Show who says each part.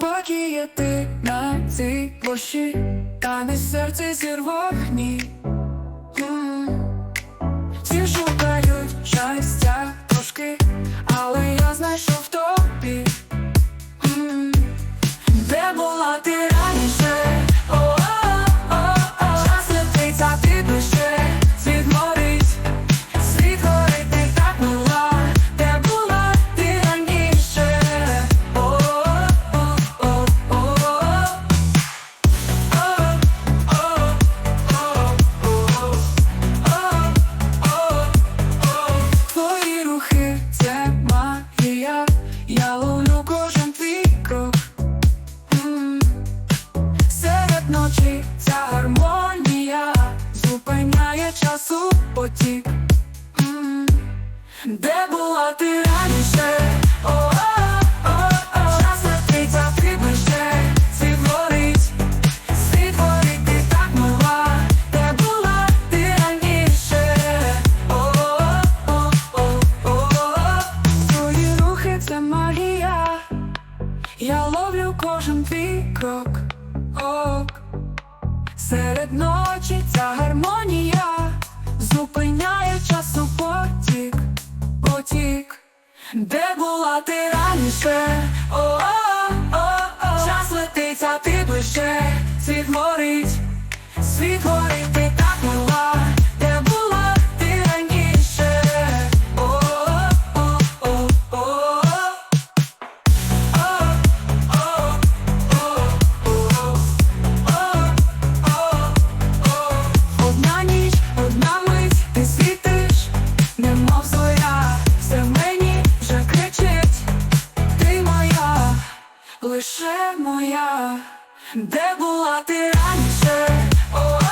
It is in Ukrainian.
Speaker 1: Поки є ти на цій площі, та не серце зірвогні. Ночі ця гармонія зупиняє часу потік. Де була ти раніше? О-о-о-о Час летить, а Світ горить, світ горить, ти так мила Де була ти раніше? О-о-о-о-о Твої рухи це магія. Я ловлю кожен твій крок Ок. Серед ночі ця гармонія Зупиняє часу потік потік, де була ти раніше? О-о-о-о Час летить, а ти ближче Світ горить, світ горить, лише моя, де була ти раніше?